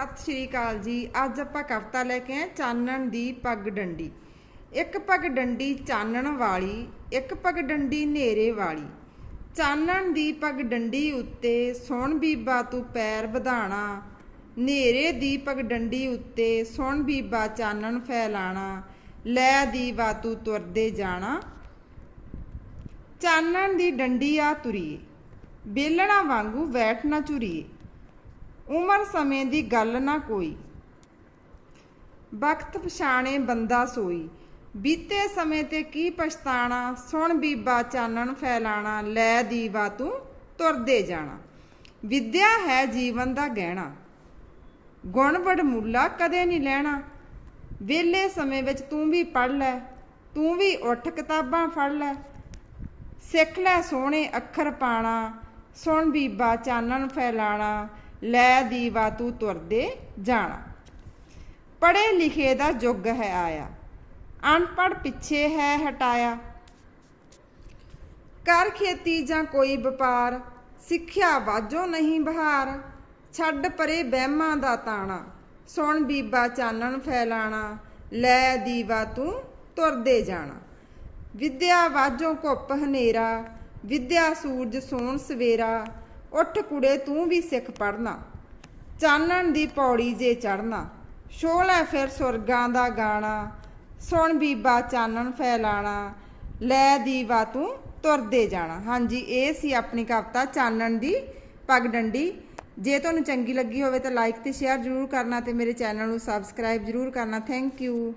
ਸਤਿ ਸ਼੍ਰੀ ਅਕਾਲ ਜੀ। ਅੱਜ ਆਪਾਂ ਕਵਿਤਾ ਲੈ ਕੇ ਆਏ ਚਾਨਣ ਦੀ ਪੱਗ ਡੰਡੀ। ਇੱਕ ਪੱਗ ਡੰਡੀ ਚਾਨਣ ਵਾਲੀ, ਇੱਕ ਪੱਗ ਡੰਡੀ ਹਨੇਰੇ ਵਾਲੀ। ਚਾਨਣ ਦੀ ਪੱਗ ਡੰਡੀ ਉੱਤੇ ਸੁਣ ਬੀਬਾ ਤੂੰ ਪੈਰ ਵਧਾਣਾ। ਹਨੇਰੇ ਦੀ ਪੱਗ ਡੰਡੀ ਉੱਤੇ ਸੁਣ ਬੀਬਾ ਚਾਨਣ ਫੈਲਾਣਾ। ਲੈ ਦੀਵਾ ਤੂੰ ਤੁਰਦੇ ਜਾਣਾ। ਚਾਨਣ ਦੀ ਡੰਡੀ ਆ ਤੁਰੀਏ। ਬੇਲਣਾ ਵਾਂਗੂ ਬੈਠ ਨਾ ਚੁਰੀਏ ਉਮਰ ਸਮੇਂ ਦੀ ਗੱਲ ਨਾ ਕੋਈ। ਵਕਤ ਪਛਾਣੇ ਬੰਦਾ ਸੋਈ। ਬੀਤੇ ਸਮੇਂ ਤੇ ਕੀ ਪਛਤਾਣਾ, ਸੁਣ ਬੀਬਾ ਚਾਨਣ ਫੈਲਾਣਾ, ਲੈ ਦੀਵਾ ਤੂੰ ਤੁਰਦੇ ਜਾਣਾ। ਵਿਦਿਆ ਹੈ ਜੀਵਨ ਦਾ ਗਹਿਣਾ। ਗੁਣ ਵਡਮੁੱਲਾ ਕਦੇ ਨਹੀਂ ਲੈਣਾ। ਵਿਹਲੇ ਸਮੇਂ ਵਿੱਚ ਤੂੰ ਵੀ ਪੜ ਲੈ, ਤੂੰ ਵੀ ਉੱਠ ਕਿਤਾਬਾਂ ਫੜ ਲੈ। ਸਿੱਖ ਲੈ ਸੋਹਣੇ ਅੱਖਰ ਪਾਣਾ, ਸੁਣ ਬੀਬਾ ਚਾਨਣ ਫੈਲਾਣਾ ਲੈ ਦੀਵਾ ਤੂੰ ਤੁਰਦੇ ਜਾਣਾ। ਪੜੇ ਲਿਖੇ ਦਾ ਯੁੱਗ ਹੈ ਆਇਆ ਅਨਪੜ ਪਿੱਛੇ ਹੈ ਹਟਾਇਆ। ਕਰ ਖੇਤੀ ਜਾਂ ਕੋਈ ਵਪਾਰ, ਸਿੱਖਿਆ ਵਾਜੋ ਨਹੀਂ ਬਹਾਰ। ਛੱਡ ਪਰੇ ਬਹਿਮਾਂ ਦਾ ਤਾਣਾ, ਸੁਣ ਬੀਬਾ ਚਾਨਣ ਫੈਲਾਣਾ, ਲੈ ਦੀਵਾ ਤੂੰ ਤੁਰਦੇ ਜਾਣਾ। ਵਿਦਿਆ ਵਾਜੋ ਘੁੱਪ ਹਨੇਰਾ, ਵਿਦਿਆ ਸੂਰਜ ਸੋਣ ਸਵੇਰਾ। ਉੱਠ ਕੁੜੇ, ਤੂੰ ਵੀ ਸਿੱਖ ਪੜਨਾ ਚਾਨਣ ਦੀ ਪੌੜੀ ਜੇ ਚੜਨਾ ਸ਼ੋਲੇ ਫਿਰ ਸੁਰਗਾਂ ਦਾ ਗਾਣਾ। ਸੁਣ ਬੀਬਾ ਚਾਨਣ ਫੈਲਾਣਾ। ਲੈ ਦੀਵਾ ਤੂੰ ਤੁਰਦੇ ਜਾਣਾ। ਹਾਂਜੀ, ਇਹ ਸੀ ਆਪਣੀ ਕਵਿਤਾ ਚਾਨਣ ਦੀ ਪੱਗਡੰਡੀ ਜੇ ਤੁਹਾਨੂੰ ਚੰਗੀ ਲੱਗੀ ਹੋਵੇ ਤਾਂ ਲਾਈਕ ਤੇ ਸ਼ੇਅਰ ਜ਼ਰੂਰ ਕਰਨਾ ਤੇ ਮੇਰੇ ਚੈਨਲ ਨੂੰ ਸਬਸਕ੍ਰਾਈਬ ਜ਼ਰੂਰ ਕਰਨਾ। Thank you